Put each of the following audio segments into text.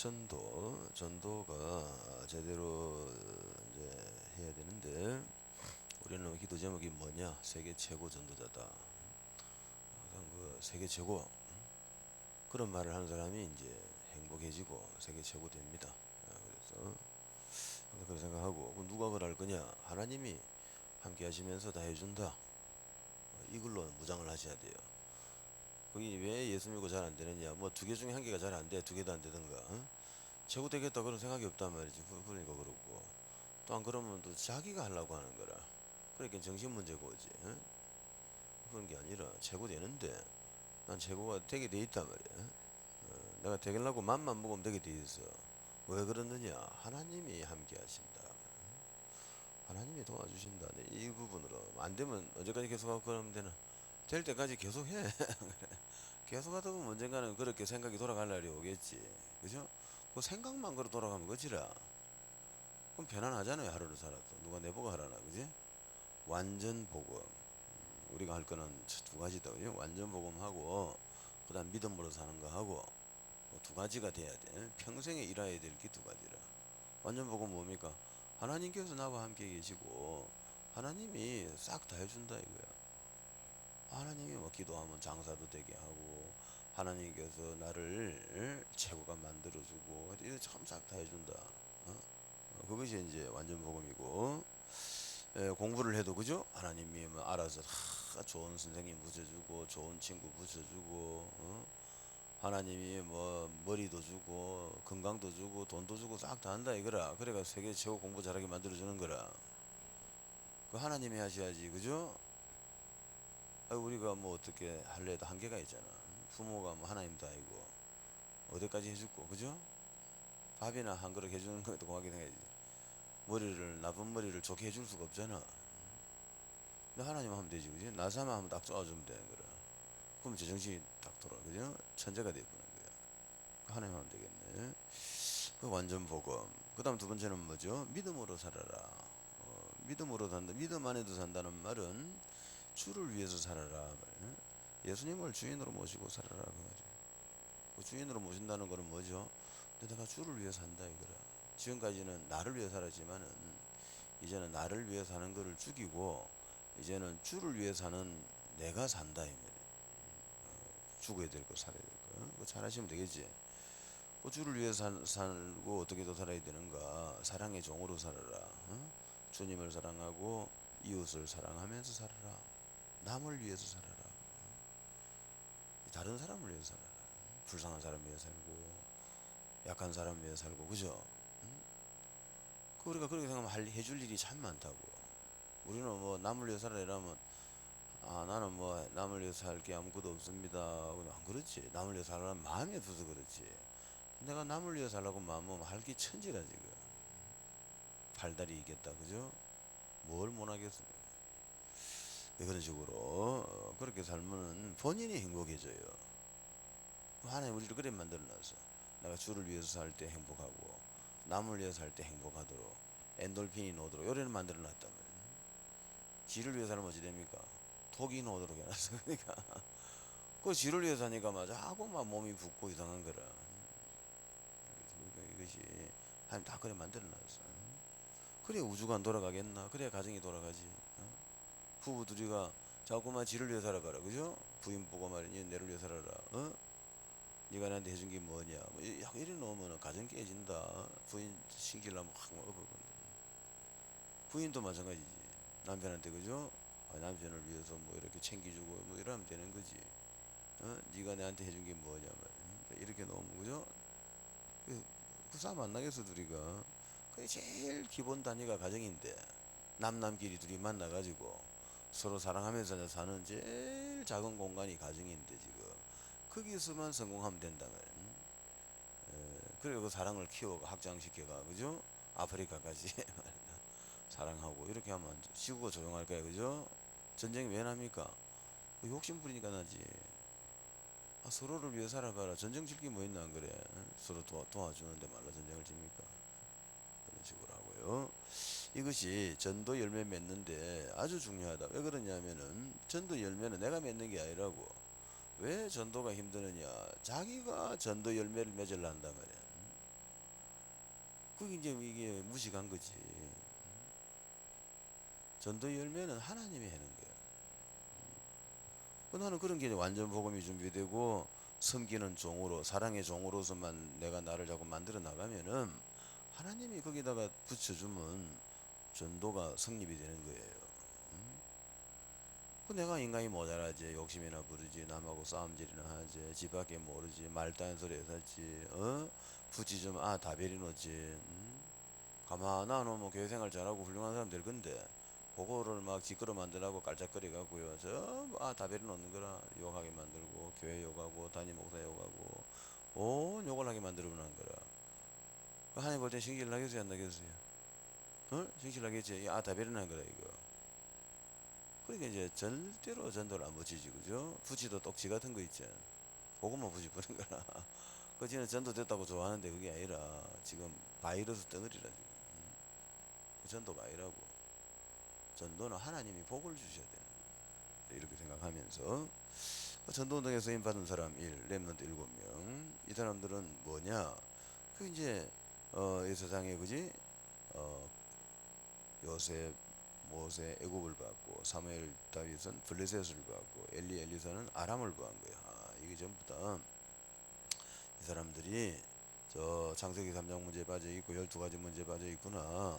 전도, 전도가 제대로 이제 해야 되는데 우리는 기도 제목이 뭐냐? 세계 최고 전도자다. 그 세계 최고 그런 말을 하는 사람이 이제 행복해지고 세계 최고 됩니다. 아, 그래서 그런 생각하고 누가 그럴 거냐? 하나님이 함께 하시면서 다 해준다. 어, 이걸로 무장을 하셔야 돼요. 거기 왜 예수 믿고 잘 안 되느냐? 뭐 두 개 중에 한 개가 잘 안 돼, 두개다안 되든가. 어? 최고 되겠다 그런 생각이 없단 말이지. 그- 그러니까 그렇고 또 안 그러면 또 자기가 하려고 하는 거라. 그러니까 정신 문제가 오지. 어? 그런 게 아니라 최고 되는데 난 최고가 되게 돼 있단 말이야. 어, 내가 되려고 맘만 먹으면 되게 돼 있어. 왜 그러느냐? 하나님이 함께 하신다. 하나님이 도와주신다. 네, 이 부분으로 안 되면 언제까지 계속하고 그러면 되나? 될 때까지 계속 해. 계속 하다 보면 언젠가는 그렇게 생각이 돌아갈 날이 오겠지. 그죠? 그 생각만 그렇게 돌아가면 거지라. 그럼 편안하잖아요. 하루를 살아도. 누가 내보고 하라나. 그지? 완전 복음. 음, 우리가 할 거는 두 가지다. 그죠? 완전 복음하고, 그 다음 믿음으로 사는 거 하고, 뭐두 가지가 돼야 돼. 평생에 일해야 될 게 두 가지라. 완전 복음 뭡니까? 하나님께서 나와 함께 계시고, 하나님이 싹 다 해준다 이거야. 하나님이 뭐 기도하면 장사도 되게 하고 하나님께서 나를 최고가 만들어주고 이거 참싹다 해준다. 어? 어, 그것이 이제 완전 복음이고 에, 공부를 해도 그죠? 하나님이 뭐 알아서 하, 좋은 선생님 붙여주고 좋은 친구 붙여주고 어? 하나님이 뭐 머리도 주고 건강도 주고 돈도 주고 싹 다 한다 이거라. 그래가 세계 최고 공부 잘하게 만들어주는 거라. 그 하나님이 하셔야지 그죠? 아, 우리가 뭐 어떻게 할래도 한계가 있잖아. 부모가 뭐 하나님도 아니고 어디까지 해줄고 그죠? 밥이나 한 그릇 해주는 것도 고맙게 생각하지. 머리를 나쁜 머리를 좋게 해줄 수가 없잖아. 근데 하나님 하면 되지 그지? 나사만 하면 딱 쏘아주면 되는 거라. 그럼 제 정신이 딱 돌아 그죠? 천재가 되는 거야. 그 하나님 하면 되겠네. 그 완전 복음. 그 다음 두 번째는 뭐죠? 믿음으로 살아라. 어, 믿음으로 산다. 믿음 안에도 산다는 말은 주를 위해서 살아라. 예수님을 주인으로 모시고 살아라. 그. 그 주인으로 모신다는 거는 뭐죠? 내가 주를 위해 산다 이거라. 지금까지는 나를 위해 살았지만은 이제는 나를 위해 사는 거를 죽이고 이제는 주를 위해 사는 내가 산다 이 말이야. 어, 죽어야 될 거 살아야 될 거. 그거 잘 하시면 되겠지. 그 주를 위해 살, 살고 어떻게 더 살아야 되는가? 사랑의 종으로 살아라. 어? 주님을 사랑하고 이웃을 사랑하면서 살아라. 남을 위해서 살아라. 다른 사람을 위해서 살아라. 불쌍한 사람 위해 살고 약한 사람 위해 살고 그죠? 응? 그 우리가 그렇게 생각하면 할, 해줄 일이 참 많다고. 우리는 뭐 남을 위해 살아라 이러면 아 나는 뭐 남을 위해서 살게 아무것도 없습니다. 안 그렇지. 남을 위해서 살라는 마음이 없어서 그렇지. 내가 남을 위해 살라고 마음먹으면 할게 천지라 지금. 팔다리 이겠다 그죠? 뭘? 네, 그런 식으로 어, 그렇게 살면 본인이 행복해져요. 하나님 우리를 그래 만들어놨어. 내가 주를 위해서 살 때 행복하고 남을 위해서 살 때 행복하도록 엔돌핀이 나오도록 요래는 만들어놨단 말이야. 지를 위해서 살면 어찌 됩니까? 독이 나오도록 해놨어. 그러니까 그 지를 위해서 사니까 맞아 하고 막 몸이 붓고 이상한 거라. 그러니까 이것이 하나님 다 그래 만들어놨어. 그래 우주가 안 돌아가겠나? 그래 가정이 돌아가지. 어? 부부 둘이가 자꾸만 지를 위해 살아가라, 그죠? 부인 보고 말이니 내를 위해 살아라, 어? 네가 나한테 해준 게 뭐냐? 뭐 이래 놓으면 가정 깨진다. 부인 신기려면 확 건데. 부인도 마찬가지지. 남편한테 그죠? 아, 남편을 위해서 뭐 이렇게 챙겨주고 뭐 이러면 되는 거지. 어? 네가 나한테 해준 게 뭐냐 말. 이렇게 놓으면 그죠? 그, 그 싸움 안 나겠어 둘이가. 그게 제일 기본 단위가 가정인데 남남끼리 둘이 만나가지고 서로 사랑하면서 사는 제일 작은 공간이 가정인데 지금 거기서만 성공하면 된다 말이야. 에, 그리고 그 사랑을 키워 확장시켜가 그죠? 아프리카까지 사랑하고 이렇게 하면 시국가 조용할까요 그죠? 전쟁이 왜 납니까? 그 욕심 부리니까 나지. 아, 서로를 위해 살아가라. 전쟁 칠게뭐 있나 안 그래? 서로 도와, 도와주는데 말로 전쟁을 칩니까? 그런 식으로 하고요. 이것이 전도 열매 맺는데 아주 중요하다. 왜 그러냐면은 전도 열매는 내가 맺는 게 아니라고. 왜 전도가 힘드느냐? 자기가 전도 열매를 맺으려 한단 말이야. 그게 이제 이게 무식한 거지. 전도 열매는 하나님이 하는 거야. 그 나는 그런 게 완전 복음이 준비되고 섬기는 종으로 사랑의 종으로서만 내가 나를 자꾸 만들어 나가면은 하나님이 거기다가 붙여주면 전도가 성립이 되는 거예요. 음? 그 내가 인간이 모자라지 욕심이나 부르지 남하고 싸움질이나 하지 집 밖에 모르지 말도 안 소리 살지 어 붙이 좀아 다베리 놓지 음? 가만히 놓으면 교회 생활 잘하고 훌륭한 사람 될 건데 그거를 막 지끄러 만들라고 깔짝거리 갖고요 저아 다베리 놓는 거라 욕하게 만들고 교회 욕하고 담임 목사 욕하고 온 욕을 하게 만들어 놓는 거라 그 하나님 볼 때 신기를 나겠어요 안 나겠어요 어? 나겠지 아 다베리 놓는 거라 이거. 그러니까 이제 절대로 전도를 안 붙이지 그죠? 붙이도 똑지 같은 거 있지. 그것만 붙이 뿌는 거라. 그 지는 전도 됐다고 좋아하는데 그게 아니라 지금 바이러스 덩어리라 음. 그 전도가 아니라고. 전도는 하나님이 복을 주셔야 거예요. 이렇게 생각하면서. 그 전도운동에 쓰임 받은 사람 1, 랩런트 7명. 이 사람들은 뭐냐? 그 이제 어, 이 세상에 그지? 어, 요셉 모세 애굽을 받고 사무엘 다윗은 블레셋을 받고 엘리 엘리사는 아람을 받은 거야. 아, 이게 전부 다 이 사람들이 저 창세기 3장 문제 빠져 있고 12가지 문제 빠져 있구나.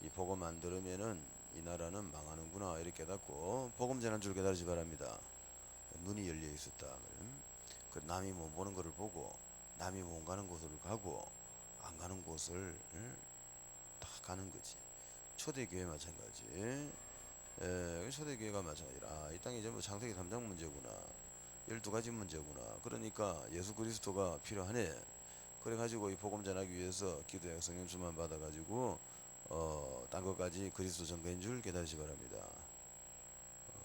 이 복음 안 들으면은 이 나라는 망하는구나 이렇게 깨닫고 복음 전한 줄 깨달으시 바랍니다. 눈이 열려 있었다. 음? 그 남이 못 보는 것을 보고 남이 못 가는 곳을 가고 안 가는 곳을 음? 다 가는 거지. 초대교회 마찬가지. 예, 초대교회가 마찬가지라. 아, 이 땅이 전부 창세기 3장 문제구나. 12가지 문제구나. 그러니까 예수 그리스도가 필요하네. 그래가지고 이 복음 전하기 위해서 기도에 성령 주만 받아가지고 어, 딴 것까지 그리스도 전가인 줄 깨달으시 바랍니다. 어,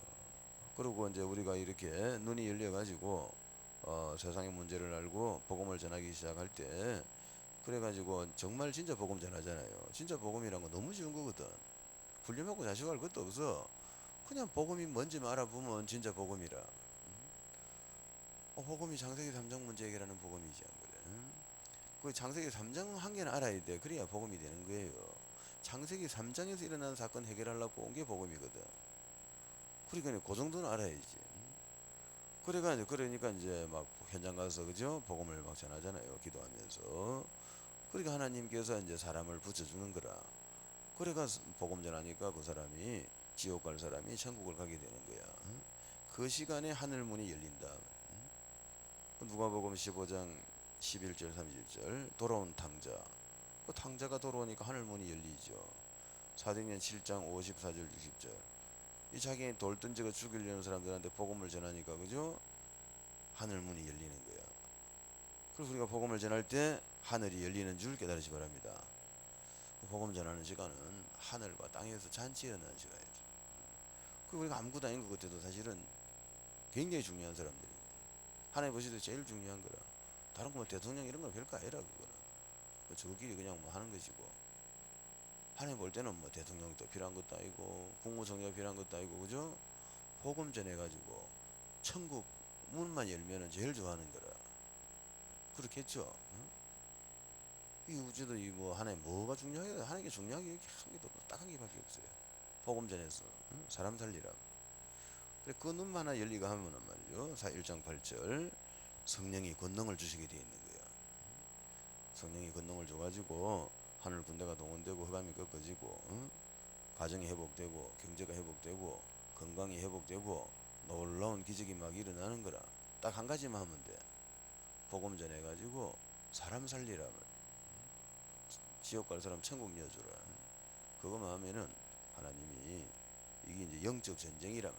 그리고 이제 우리가 이렇게 눈이 열려가지고 어, 세상의 문제를 알고 복음을 전하기 시작할 때 그래가지고 정말 진짜 복음 전하잖아요. 진짜 복음이란 건 너무 쉬운 거거든. 훈련받고 자식할 것도 없어. 그냥 복음이 뭔지 알아보면 진짜 복음이라. 어, 복음이 창세기 3장 문제 해결하는 복음이지 안 그래? 그 창세기 3장 한 개는 알아야 돼. 그래야 복음이 되는 거예요. 창세기 3장에서 일어난 사건 해결하려고 온 게 복음이거든. 그러니까 그 정도는 알아야지. 그래가 이제 그러니까 이제 막 현장 가서 그죠 복음을 막 전하잖아요 기도하면서 그러니까 하나님께서 이제 사람을 붙여주는 거라 그래가 복음 전하니까 그 사람이 지옥 갈 사람이 천국을 가게 되는 거야 응? 그 시간에 하늘 문이 열린다 응? 누가복음 15장 11절 30절 돌아온 탕자 그 탕자가 돌아오니까 하늘 문이 열리죠 사도행전 7장 54절 60절 이 자기 돌 던져가 죽이려는 사람들한테 복음을 전하니까 그죠? 하늘 문이 열리는 거야. 그래서 우리가 복음을 전할 때 하늘이 열리는 줄 깨달으시 바랍니다. 그 복음 전하는 시간은 하늘과 땅에서 잔치하는 시간이죠. 그 우리가 아무것도 아닌 것 같아도 사실은 굉장히 중요한 사람들이 하나님 보시도 제일 중요한 거라. 다른 거뭐 대통령 이런 건 별거 아니라 그거는. 그 저끼리 그냥 뭐 하는 것이고. 하나님 볼 때는 뭐 대통령도 필요한 것도 아니고 국무총리가 필요한 것도 아니고 그죠? 복음 전해가지고 천국 문만 열면은 제일 좋아하는 거라 그렇겠죠? 응? 이 우주도 이 뭐 하나님 뭐가 중요하게 하나님께 중요한 게한 개도 딱한 개밖에 없어요 복음 전해서 응? 사람 살리라 그래 그 눈만 하나 열리가 하면은 말이죠 사 1장 8절 성령이 권능을 주시게 되어 있는 거야 성령이 권능을 줘가지고 하늘 군대가 동원되고 흑암이 꺾어지고 응? 가정이 회복되고 경제가 회복되고 건강이 회복되고 놀라운 기적이 막 일어나는 거라 딱 한 가지만 하면 돼 복음 전해가지고 사람 살리라 지옥 갈 사람 천국 여주라. 그거만 하면은 하나님이 이게 이제 영적 전쟁이라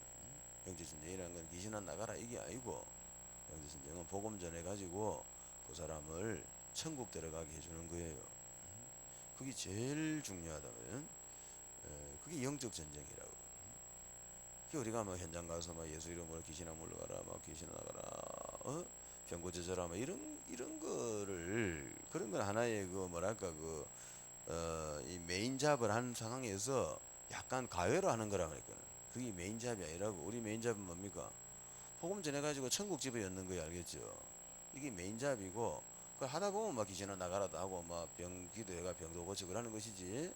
영적 전쟁이라는 건 귀신아 나가라. 이게 아니고 영적 전쟁은 복음 전해가지고 그 사람을 천국 데려가게 해주는 거예요. 그게 제일 중요하다면 그게 영적 전쟁이라고. 그 우리가 막 현장 가서 막 예수 이름으로 귀신아 물러가라, 막 귀신아 나가라, 어? 막 이런 이런 거를 그런 건 하나의 그 뭐랄까 그 어, 이 메인 잡을 한 상황에서 약간 가외로 하는 거라 그러니까 그게 메인 잡이 아니라고. 우리 메인 잡은 뭡니까? 복음 전해가지고 천국 집에 였는 거야, 알겠죠? 이게 메인 잡이고 그 하다 보면 막 귀신아 나가라도 하고 막 병 기도해가 병도 고치고 그러는 것이지.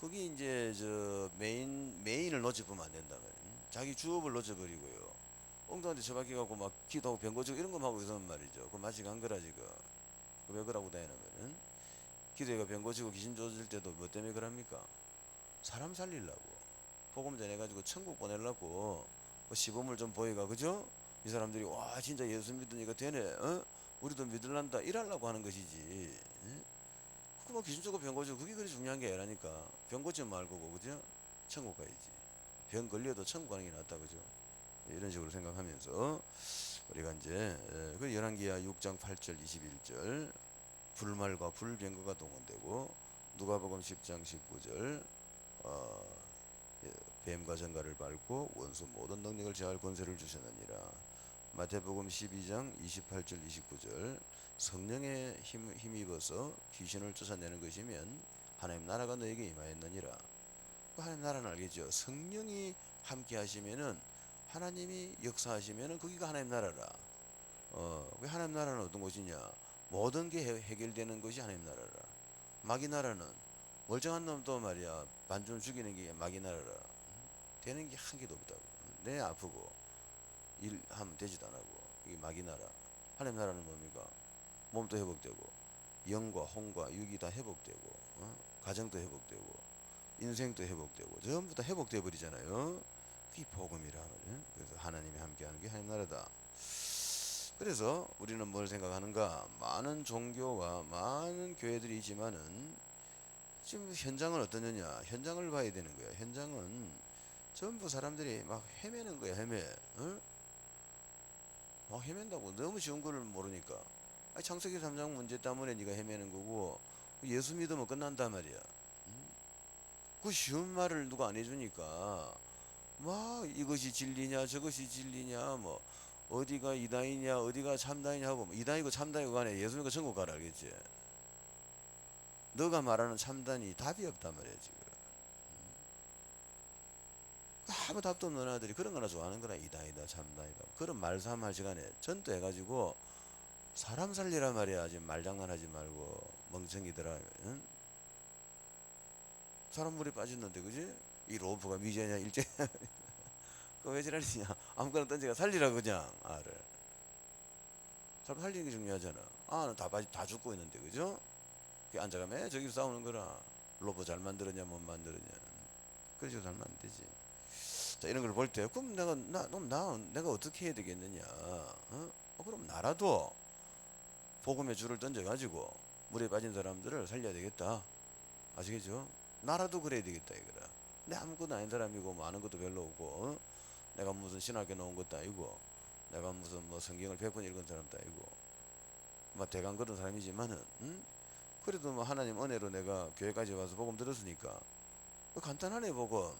그게 이제 저 메인 메인을 놓쳐보면 안 된다 말이야. 자기 주업을 놓쳐버리고요. 엉뚱한데 처박혀 갖고 막 기도하고 병 고치고 이런 것만 하고 있으면 말이죠. 그 맛이 간 거라 지금. 그왜 그러고 다니냐면은 기도해가 병 고치고 귀신 쫓을 때도 뭐 때문에 그럽니까? 사람 살리려고. 복음 전해가지고 천국 보내려고 뭐 시범을 좀 보이가 그죠? 이 사람들이 와 진짜 예수 믿으니까 되네. 어? 우리도 믿을란다 이러려고 하는 것이지. 예? 그거 뭐 귀신 쫓고 병 고치고 그게 그리 중요한 게 아니라니까. 병 고치면 말고고 그죠? 천국 가야지. 병 걸려도 천국 가는 게 낫다 그죠? 이런 식으로 생각하면서 우리가 이제 에, 그 열왕기하 6장 8절 21절 불말과 불병거가 동원되고 누가복음 10장 19절 어, 예, 뱀과 전갈을 밟고 원수 모든 능력을 제할 권세를 주셨느니라. 마태복음 12장 28절 29절 성령의 힘, 힘입어서 귀신을 쫓아내는 것이면 하나님 나라가 너에게 임하였느니라. 그 하나님 나라는 알겠죠? 성령이 함께 하시면은 하나님이 역사하시면은 거기가 하나님 나라라. 어, 왜 하나님 나라는 어떤 곳이냐? 모든 게 해- 해결되는 것이 하나님 나라라. 마귀 나라는 멀쩡한 놈도 말이야 반좀 죽이는 게 마귀 나라라. 음, 되는 게 한 개도 없다고. 내 아프고 일 하면 되지도 않고 이게 마귀 나라. 하나님 나라는 뭡니까? 몸도 회복되고 영과 혼과 육이 다 회복되고 어? 가정도 회복되고 인생도 회복되고 전부 다 회복돼 버리잖아요 그게 복음이라 그래서 하나님이 함께하는 게 하나님 나라다. 그래서 우리는 뭘 생각하는가? 많은 종교와 많은 교회들이 있지만은 지금 현장은 어떠느냐? 현장을 봐야 되는 거야 현장은 전부 사람들이 막 헤매는 거야 헤매. 어? 막 헤맨다고. 너무 쉬운 거를 모르니까. 아니, 창세기 3장 문제 때문에 네가 헤매는 거고 예수 믿으면 끝난단 말이야. 음? 그 쉬운 말을 누가 안 해주니까 막 이것이 진리냐 저것이 진리냐 뭐 어디가 이단이냐 어디가 참단이냐 하고 뭐 이단이고 참단이고 간에 예수 믿고 천국 가라 알겠지 너가 말하는 참단이 답이 없단 말이야 지금 음. 아무 답도 없는 아들이 그런 거나 좋아하는 거라 이단이다 참단이다 그런 말삼 할 시간에 전도해가지고 사람 살리란 말이야 지금 말장난하지 말고 멍청이들아 응? 사람 물에 빠졌는데 그지? 이 로프가 미제냐 일제냐. 그왜 지랄이냐. 아무거나 던지가 살리라 그냥. 아를 사람 살리는 게 중요하잖아. 아는 다, 빠- 다 죽고 있는데 그죠? 그 앉아가 매 저기서 싸우는 거라. 로프 잘 만들었냐 못 만들었냐. 그런 식으로 살면 안 되지. 자 이런 걸 볼 때 그럼 내가 나 그럼 나 내가 어떻게 해야 되겠느냐. 어? 어, 그럼 나라도 복음의 줄을 던져 가지고 물에 빠진 사람들을 살려야 되겠다. 아시겠죠? 나라도 그래야 되겠다 이거라 내 아무것도 아닌 사람이고 뭐 아는 것도 별로 없고 어? 내가 무슨 신학교 나온 것도 아니고 내가 무슨 뭐 성경을 100번 읽은 사람도 아니고 뭐 대강 그런 사람이지만은 응? 그래도 뭐 하나님 은혜로 내가 교회까지 와서 복음 들었으니까 그 간단하네 복음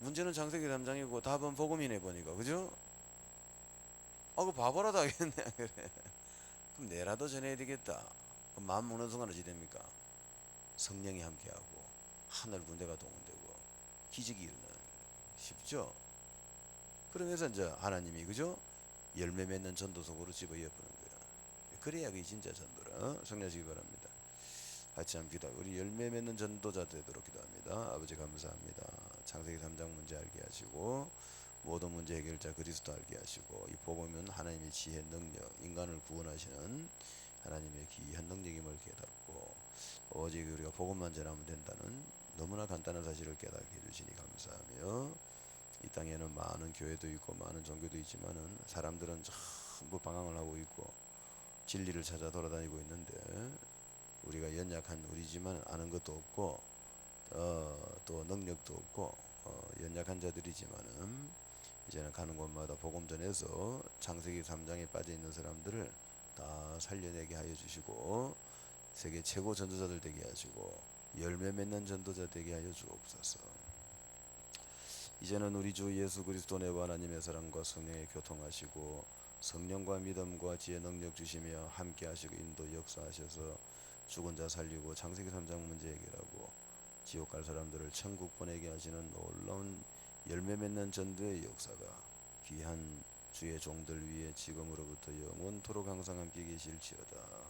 문제는 창세기 3장이고 답은 복음이네 보니까 그죠? 아그 바보라도 하겠네 그래 그럼 내라도 전해야 되겠다 마음 먹는 순간 어찌 됩니까? 성령이 함께하고 하늘 군대가 동원되고 기적이 거예요. 쉽죠? 그러면서 이제 하나님이 그죠? 열매 맺는 전도 속으로 집어넣어 보는 거야. 그래야 그게 진짜 전도라. 어? 성령하시기 바랍니다. 같이 한번 기도하고 우리 열매 맺는 전도자 되도록 기도합니다. 아버지 감사합니다. 창세기 3장 문제 알게 하시고 모든 문제 해결자 그리스도 알게 하시고 이 복음은 하나님의 지혜 능력 인간을 구원하시는 하나님의 귀한 능력임을 깨닫고 오직 우리가 복음만 전하면 된다는 너무나 간단한 사실을 깨닫게 해주시니 감사하며 이 땅에는 많은 교회도 있고 많은 종교도 있지만은 사람들은 전부 방황을 하고 있고 진리를 찾아 돌아다니고 있는데 우리가 연약한 우리지만 아는 것도 없고 어, 또 능력도 없고 어, 연약한 자들이지만은 이제는 가는 곳마다 복음 전해서 창세기 3장에 빠져 있는 사람들을 다 살려내게 하여 주시고 세계 최고 전도자들 되게 하시고 열매 맺는 전도자 되게 하여 주옵소서. 이제는 우리 주 예수 그리스도 내 하나님의 사랑과 성령의 교통하시고 성령과 믿음과 지혜 능력 주시며 함께 하시고 인도 역사하셔서 죽은 자 살리고 창세기 3장 문제 해결하고 지옥 갈 사람들을 천국 보내게 하시는 놀라운 열매 맺는 전도의 역사가 귀한 주의 종들 위에 지금으로부터 영원토록 항상 함께 계실지어다.